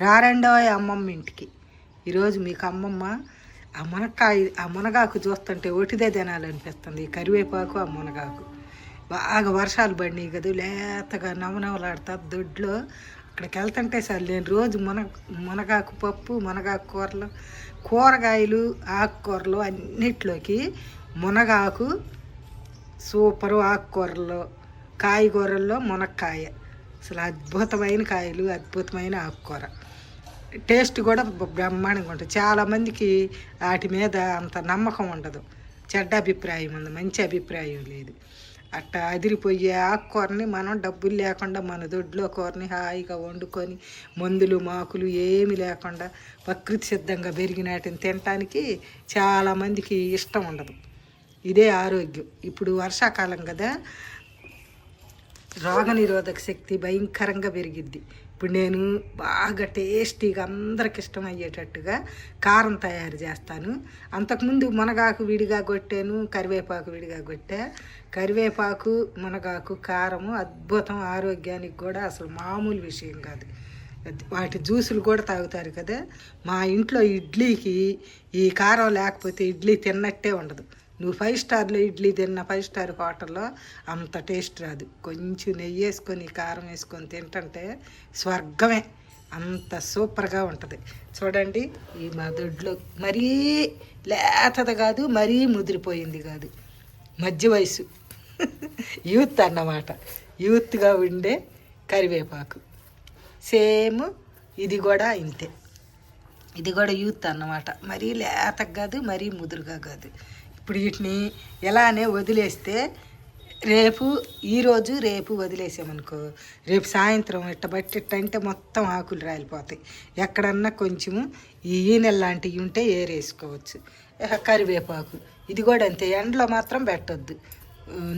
రారండో అమ్మమ్మ ఇంటికి ఈరోజు మీకు అమ్మమ్మ ఆ మునక్కాయ ఆ మునగాకు చూస్తుంటే ఒటిదే తినాలనిపిస్తుంది. ఈ కరివేపాకు ఆ మునగాకు బాగా వర్షాలు పడినాయి కదా లేతగా నవనవలాడుతా దొడ్లో అక్కడికి వెళ్తుంటే సార్ నేను రోజు మున మునగాకు పప్పు మునగాకు కూరలు కూరగాయలు ఆకుకూరలు అన్నిట్లోకి మునగాకు సూపరు ఆకుకూరలు కాయగూరల్లో మునక్కాయ. అసలు అద్భుతమైన కాయలు అద్భుతమైన ఆకుకూర. టేస్ట్ కూడా బ్రహ్మాండంగా ఉంటుంది. చాలామందికి వాటి మీద అంత నమ్మకం ఉండదు. చెడ్డ అభిప్రాయం ఉంది. మంచి అభిప్రాయం లేదు. అట్టా అదిరిపోయే ఆకుకూరని మనం డబ్బులు లేకుండా మన దొడ్లో కూరని హాయిగా వండుకొని మందులు మాకులు ఏమి లేకుండా ప్రకృతి సిద్ధంగా పెరిగిన వాటిని తినటానికి చాలామందికి ఇష్టం ఉండదు. ఇదే ఆరోగ్యం. ఇప్పుడు వర్షాకాలం కదా రోగనిరోధక శక్తి భయంకరంగా పెరిగిద్ది. ఇప్పుడు నేను బాగా టేస్టీగా అందరికి ఇష్టం అయ్యేటట్టుగా కారం తయారు చేస్తాను. అంతకుముందు మునగాకు విడిగా కొట్టాను కరివేపాకు విడిగా కొట్టా. కరివేపాకు మునగాకు కారము అద్భుతం ఆరోగ్యానికి కూడా అసలు మామూలు విషయం కాదు. వాటి జ్యూసులు కూడా తాగుతారు కదా. మా ఇంట్లో ఇడ్లీకి ఈ కారం లేకపోతే ఇడ్లీ తిన్నట్టే ఉండదు. నువ్వు ఫైవ్ స్టార్లో ఇడ్లీ తిన్న ఫైవ్ స్టార్ హోటల్లో అంత టేస్ట్ రాదు. కొంచెం నెయ్యి వేసుకొని కారం వేసుకొని తింటుంటే స్వర్గమే. అంత సూపర్గా ఉంటుంది. చూడండి ఈ మా దొడ్లో మరీ లేతది కాదు మరీ ముదిరిపోయింది కాదు. మధ్య వయసు. యూత్ అన్నమాట. యూత్గా ఉండే కరివేపాకు. సేమ్ ఇది కూడా ఇంతే. ఇది కూడా యూత్ అన్నమాట. మరీ లేతగా కాదు మరీ ముదురుగా కాదు. ఇప్పుడు వీటిని ఎలానే వదిలేస్తే రేపు ఈరోజు రేపు వదిలేసామనుకో రేపు సాయంత్రం ఇట్ట బట్టి ఇట్ట అంటే మొత్తం ఆకులు రాలిపోతాయి. ఎక్కడన్నా కొంచెము ఈ ఈనెల లాంటివి ఉంటే ఏరేసుకోవచ్చు. కరివేపాకు ఇది కూడా అంతే. ఎండలో మాత్రం పెట్టొద్దు.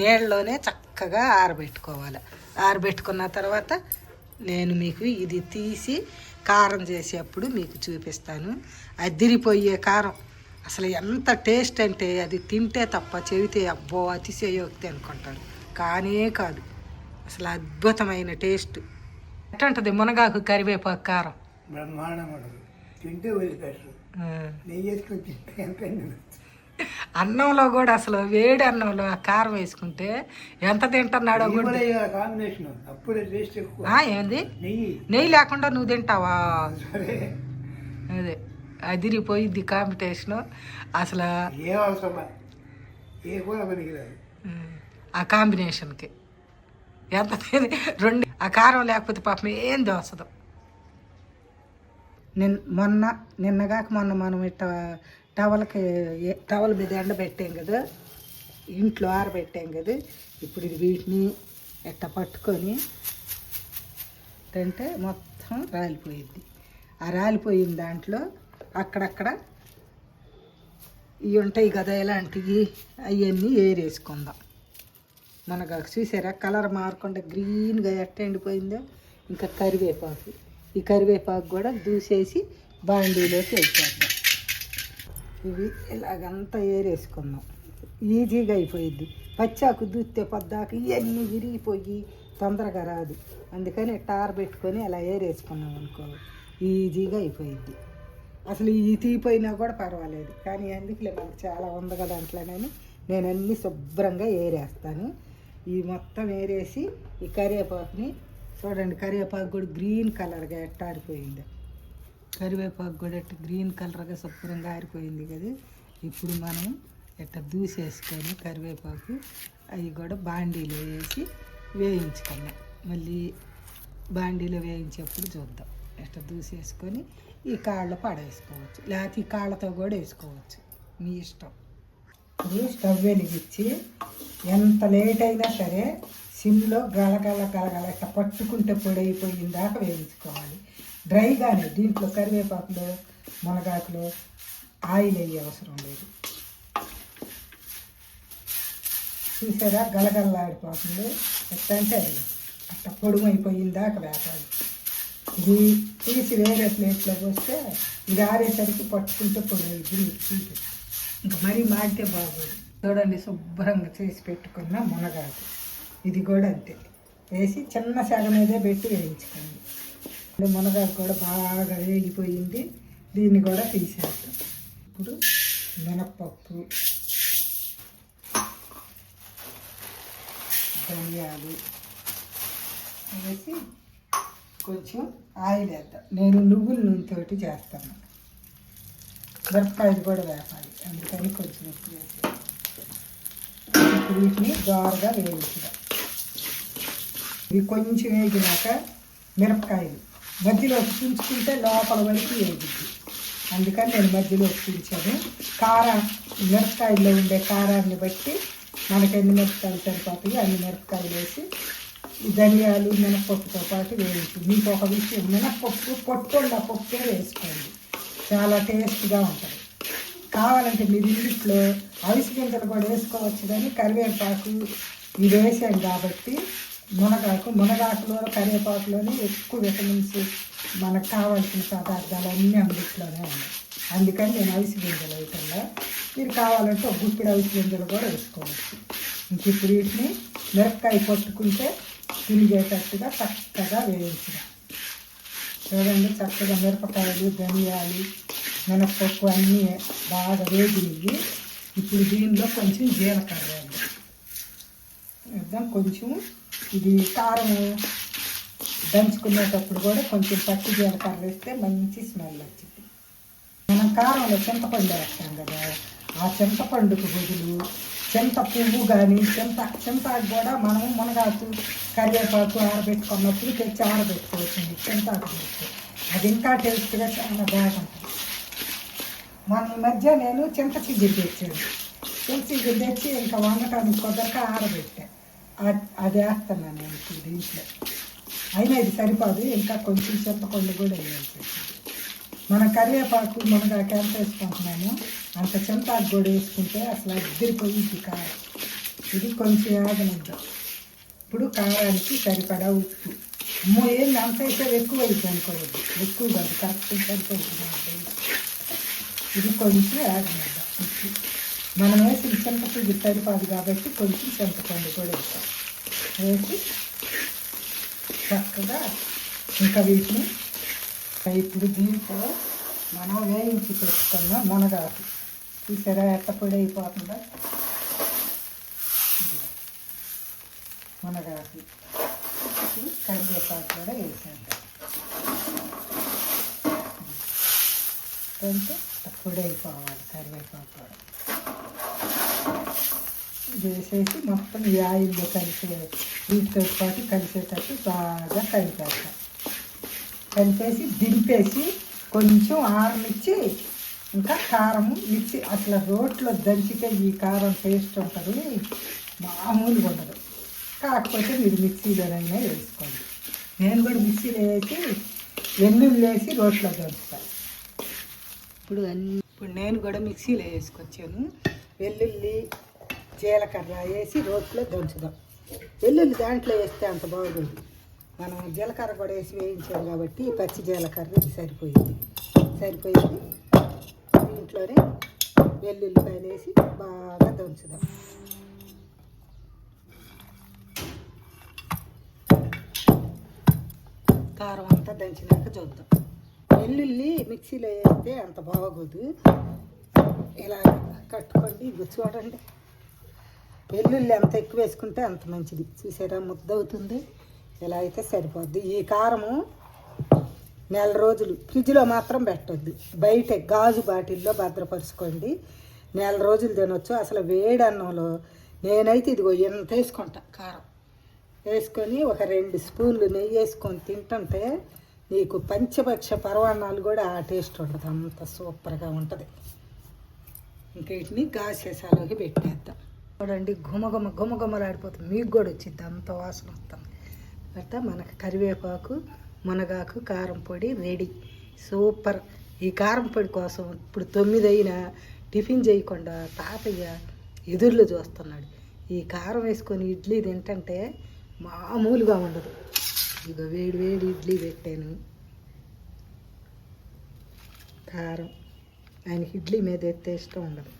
నీళ్ళలోనే చక్కగా ఆరబెట్టుకోవాలి. ఆరబెట్టుకున్న తర్వాత నేను మీకు ఇది తీసి కారం చేసేప్పుడు మీకు చూపిస్తాను. అదిరిపోయే కారం. అసలు ఎంత టేస్ట్ అంటే అది తింటే తప్ప చెబితే అబ్బో అతిశయోక్తి అనుకుంటారు. కానే కాదు. అసలు అద్భుతమైన టేస్ట్. ఎట్టుంటుంది మునగాకు కరివేపాకు కారం? తింటే అన్నంలో కూడా అసలు వేడి అన్నంలో ఆ కారం వేసుకుంటే ఎంత తింటున్నాడో కూడా ఏంది? నెయ్యి. నెయ్యి లేకుండా నువ్వు తింటావా? అదే. అదిరిపోయింది కాంపిటీషను. అసలు ఏ అవసరమా ఏ కూర పనికిరాదు. ఆ కాంబినేషన్కి. ఎంత రెండు ఆ కారం లేకపోతే పాపం ఏం దోసదు. నిన్న మొన్న నిన్నగాక మొన్న మనం ఇట్ట టవల్కి టవల్ మీద ఎండ పెట్టాం కదా. ఇంట్లో ఆరబెట్టాం కదా. ఇప్పుడు ఇది వీటిని ఎట్ట పట్టుకొని అంటే మొత్తం రాలిపోయింది ఆ రాలిపోయిన దాంట్లో అక్కడక్కడ ఇవి ఉంటాయి కదా ఇలాంటివి అవన్నీ ఏరేసుకుందాం మనకు చూసారా కలర్ మారకుండా గ్రీన్గా ఎట్ట ఎండిపోయిందో ఇంకా కరివేపాకు. ఈ కరివేపాకు కూడా దూసేసి బాండీలోకి వేసేద్దాం. ఇవి ఇలాగంతా ఏరేసుకుందాం ఈజీగా అయిపోయింది పచ్చాకు దూస్తే పొద్దాక ఇవన్నీ విరిగిపోయి తొందరగా రాదు. అందుకని టార్ పెట్టుకొని అలా ఏరేసుకున్నాం అనుకో ఈజీగా అయిపోయింది అసలు ఈ తీపోయినా కూడా పర్వాలేదు. కానీ ఎందుకులే మనకు చాలా ఉంది కదా దాంట్లోనని నేను అన్నీ శుభ్రంగా ఏరేస్తాను. ఈ మొత్తం ఏరేసి ఈ కరివేపాకుని చూడండి కరివేపాకు కూడా గ్రీన్ కలర్గా ఎట్ట ఆరిపోయింది. కరివేపాకు కూడా ఎట్ట గ్రీన్ కలర్గా శుభ్రంగా ఆరిపోయింది కదా. ఇప్పుడు మనం ఎట్ట దూసేసుకొని కరివేపాకు అవి కూడా బాండీలో వేసి వేయించుకున్నాం మళ్ళీ బాండీలో వేయించేప్పుడు చూద్దాం. ఎట్ట దూసేసుకొని ఈ కాళ్ళ పడేసుకోవచ్చు. లేకపోతే ఈ కాళ్ళతో కూడా వేసుకోవచ్చు. మీ ఇష్టం. ఇప్పుడు స్టవ్ వెలిగించి ఎంత లేట్ అయినా సరే సిమ్లో గలగల గలగల ఇట్లా పట్టుకుంటే పొడైపోయిన దాకా వేయించుకోవాలి. డ్రైగానే దీంట్లో కరివేపాకులు మునగాకులు ఆయిల్ అయ్యే అవసరం లేదు. చూసారా? గలగలలాడిపోతుంది ఎట్లా అంటే అది. అట్ట పొడుమైపోయిన దాకా వేపాలి. ఇది తీసి వేరే ప్లేట్లో పోస్తే ఇది ఆరేసరికి పట్టుకుంటే కొన్ని అయిపోయింది ఇంకా మరీ మాడితే బాగోదు. చూడండి శుభ్రంగా చేసి పెట్టుకున్న మునగాకు. ఇది కూడా అంతే. వేసి చిన్న సగ మీదే పెట్టి వేయించుకోండి. ఇప్పుడు మునగాకు కూడా బాగా వేగిపోయింది. దీన్ని కూడా తీసేస్తాం ఇప్పుడు మినప్పప్పు ధనియాలు వేసి కొంచెం ఆయిల్ వేద్దాం నేను నువ్వుల నూనెతోటి చేస్తాను. మిరపకాయలు కూడా వేపాలి. అందుకని కొంచెం ఎక్కువ వేసి ఇప్పుడు వీటిని దోరగా వేయించుదాం. ఇవి కొంచెం వేగినాక మిరపకాయలు. మధ్యలో తుంచుకుంటే లోపల వరకు వేగుద్ది. అందుకని నేను మధ్యలో తుంచాను కారం మిరపకాయల్లో ఉండే కారాన్ని బట్టి మనకి ఎన్ని మిరపకాయలు సరిపోతాయి అన్ని మిరపకాయలు వేసి ధనియాలు మినపప్పుతో పాటు వేయించు. మీకు ఒక విషయం మినపప్పు పొట్టున్న పప్పే వేసుకోండి. చాలా టేస్ట్గా ఉంటుంది. కావాలంటే మీరు ఇంట్లో అవిసి గింజలు కూడా వేసుకోవచ్చు కానీ కరివేపాకు ఇది వేసాం కాబట్టి మునగాకు మునగాకులో కరివేపాకులోనే ఎక్కువ విటమిన్స్ మనకు కావాల్సిన పదార్థాలు అన్నీ అందుట్లోనే ఉన్నాయి. అందుకని నేను అవిసి గింజలు వేయటంలో మీరు కావాలంటే ఒక గుప్పిడి అవిసి గింజలు కూడా వేసుకోవచ్చు. ఇంక ఇప్పుడు వీటిని మిరపకాయ పట్టుకుంటే తిరిగేటట్టుగా చక్కగా వేయించిన. చూడండి చక్కగా మిరపకాయలు ధనియాలు మినపప్పు అన్నీ బాగా వేగినవి ఇప్పుడు దీనిలో కొంచెం జీలకర్ర వేద్దాం. వేద్దాం. కొంచెం ఇది కారం దంచుకునేటప్పుడు కూడా కొంచెం పచ్చి జీలకర్ర వేస్తే మంచి స్మెల్ వచ్చింది. మనం కారంలో చింతపండు వేస్తాం కదా ఆ చింతపండుకు బదులు చింత పువ్వు కానీ చింత చింతాకు కూడా మనం మునగాకు కరివేపాకు ఆరబెట్టుకున్నప్పుడు తెచ్చి ఆరబెట్టుకోవచ్చండి. చింతాకు అది ఇంకా టేస్ట్గా చాలా బాగుంటుంది. మన మధ్య నేను చింత చిగ్గి తెచ్చాను. చింత చిగ్గి తెచ్చి ఇంకా వండటానికి కుదరక ఆరబెట్టా. అది వేస్తున్నాను నేను ఇప్పుడు దీంట్లో. అయినా ఇది సరిపోదు. ఇంకా కొంచెం చింతపండు కూడా వేయాల్సి వచ్చింది మన కరివేపాకు మునగాకు ఎంత వేసుకుంటున్నాము అంత చింతాకు కూడా వేసుకుంటే అసలు అద్దరిపోయింది కారం ఇది కొంచెం ఆగనిద్దాం. ఇప్పుడు కారానికి సరిపడా ఉప్పు. అమ్మో ఏంది అంత అయితే ఎక్కువ అయిపోయి అనుకోవద్దు. ఎక్కువ కాదు కరెక్ట్ సరిపోతుంది ఇది కొంచెం ఆగనిద్దాం. ఉప్పు మనం వేసిన చింతపండు సరిపోదు కాబట్టి కొంచెం చింతపండు కూడా వేస్తాం. వేసి చక్కగా ఇంకా వీటిని ఇప్పుడు దీంట్లో మనం వేయించి పెట్టుకున్న మునగాకు. చూసారా ఎట్ట పొడి అయిపోతుందా? మునగాకు. కరివేపాకు కూడా వేసేద్దాం. అంటే పొడి అయిపోవాలి కరివేపాకు కూడా. వేసేసి మొత్తం ఈ ఆయిల్లో కలిసే వీటితో పాటు కలిసేటట్టు బాగా కలిపేస్తాం కలిపేసి దింపేసి కొంచెం ఆరనిచ్చి ఇంకా కారం మిక్సీ అసలు రోట్లో దంచితే ఈ కారం టేస్ట్ ఉంటుంది. మామూలుగా ఉండదు. కాకపోతే మీరు మిక్సీలోనైనా వేసుకోండి. నేను కూడా మిక్సీలో వేసి వెల్లుల్లి వేసి రోట్లో దంచుతాను ఇప్పుడు అన్ని ఇప్పుడు నేను కూడా మిక్సీలో వేసుకొచ్చాను. వెల్లుల్లి జీలకర్ర వేసి రోట్లో దంచుదాం. వెల్లుల్లి దాంట్లో వేస్తే అంత బాగోదు మనం జీలకర్ర కూడా వేసి వేయించాం కాబట్టి పచ్చి జీలకర్ర ఇది సరిపోయింది. సరిపోయింది. దీంట్లోనే వెల్లుల్లిపాయలు వేసి బాగా దంచుదాం. కారం అంతా దంచినాక చూద్దాం. వెల్లుల్లి మిక్సీలో వేస్తే అంత బాగోదు. ఇలా కట్టుకోండి. ఇవి చూడండి. వెల్లుల్లి ఎంత ఎక్కువ వేసుకుంటే అంత మంచిది. చూసారా? ముద్ద అవుతుంది ఇలా అయితే సరిపోద్ది. ఈ కారము నెల రోజులు ఫ్రిడ్జ్లో మాత్రం పెట్టొద్దు. బయట గాజు బాటిల్లో భద్రపరుచుకోండి. నెల రోజులు తినొచ్చు. అసలు వేడి అన్నంలో నేనైతే ఇదిగో ఎంత వేసుకుంటా కారం. వేసుకొని ఒక రెండు స్పూన్లు నెయ్యి వేసుకొని తింటుంటే నీకు పంచపక్ష పర్వాణాలు కూడా ఆ టేస్ట్ ఉంటుంది అంత సూపర్గా ఉంటుంది. ఇంకా వీటిని గాసేసాలోకి పెట్టేద్దాం. చూడండి గుమగుమ గుమగుమలాడిపోతుంది మీకు కూడా వచ్చింది అంత వాసన వస్తుంది తర్వాత మనకు కరివేపాకు మునగాకు కారం పొడి రెడీ. సూపర్. ఈ కారం పొడి కోసం ఇప్పుడు తొమ్మిది అయినా టిఫిన్ చేయకుండా తాతయ్య ఎదుర్లు చూస్తున్నాడు. ఈ కారం వేసుకొని ఇడ్లీ తింటంటే మామూలుగా ఉండదు. ఇక వేడి వేడి ఇడ్లీ పెట్టాను. కారం. ఆయనకి ఇడ్లీ మీద ఎత్తే ఇష్టం ఉండదు.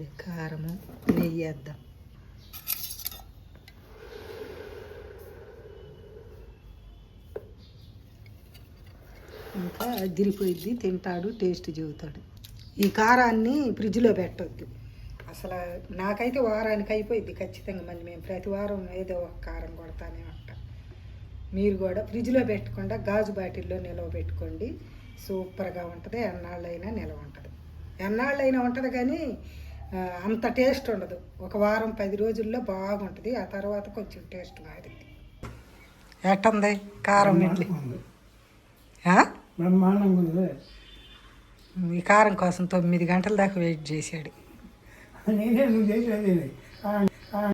కారము నెయ్యి వేద్దాం. ఇంకా అదిరిపోయిద్ది తింటాడు టేస్ట్ చెబుతాడు ఈ కారాన్ని ఫ్రిడ్జ్లో పెట్టొద్దు. అసలు నాకైతే వారానికి అయిపోయింది ఖచ్చితంగా మళ్ళీ మేము ప్రతి వారం ఏదో ఒక కారం కొడతానే ఉంటాం. మీరు కూడా ఫ్రిడ్జ్లో పెట్టకుండా గాజు బాటిల్లో నిల్వ పెట్టుకోండి. సూపర్గా ఉంటుంది ఎన్నాళ్ళైనా నిల్వ ఉంటుంది. ఎన్నాళ్ళైనా ఉంటుంది కానీ అంత టేస్ట్ ఉండదు. ఒక వారం పది రోజుల్లో బాగుంటుంది ఆ తర్వాత కొంచెం టేస్ట్ మారింది ఎట్టుంది కారం ఇడ్లీ? బ్రహ్మాండంగా ఉంది ఈ కారం కోసం తొమ్మిది గంటల దాకా వెయిట్ చేశాడు. నేనే నువ్వు చేసేది